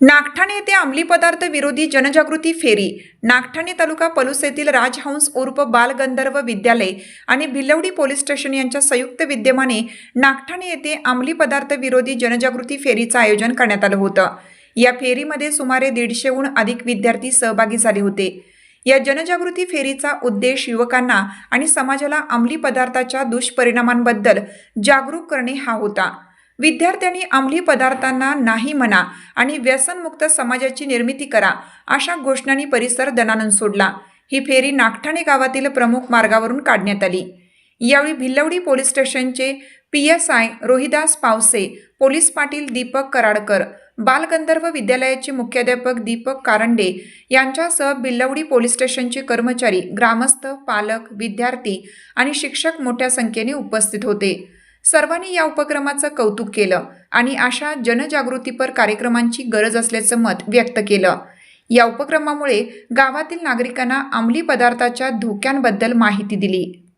नागठाणे येथे अंमली पदार्थ विरोधी जनजागृती फेरी. नागठाणे तालुका पलूस येथील राजहंस उर्फ बालगंधर्व विद्यालय आणि भिलवडी पोलीस स्टेशन यांच्या संयुक्त विद्यमाने नागठाणे येथे अंमली पदार्थ विरोधी जनजागृती फेरीचं आयोजन करण्यात आलं होतं. या फेरीमध्ये सुमारे दीडशेहून अधिक विद्यार्थी सहभागी झाले होते. या जनजागृती फेरीचा उद्देश युवकांना आणि समाजाला अंमली पदार्थाच्या दुष्परिणामांबद्दल जागरूक करणे हा होता. विद्यार्थ्यांनी अंमली पदार्थांना नाही म्हणा आणि व्यसनमुक्त समाजाची निर्मिती करा अशा घोषणांनी परिसर दनानंद सोडला. ही फेरी नागठाणे गावातील प्रमुख मार्गावरून काढण्यात आली. यावेळी भिल्लवडी पोलीस स्टेशनचे P S I Rohidas Pawase police Patil Deepak Karadkar Balgandharva विद्यालयाचे मुख्याध्यापक दीपक कारंडे यांच्यासह बिल्लवडी पोलीस स्टेशनचे कर्मचारी ग्रामस्थ पालक विद्यार्थी आणि शिक्षक मोठ्या संख्येने उपस्थित होते. सर्वांनी या उपक्रमाचं कौतुक केलं आणि अशा जनजागृतीपर कार्यक्रमांची गरज असल्याचं मत व्यक्त केलं. या उपक्रमामुळे गावातील नागरिकांना अंमली पदार्थाच्या धोक्यांबद्दल माहिती दिली.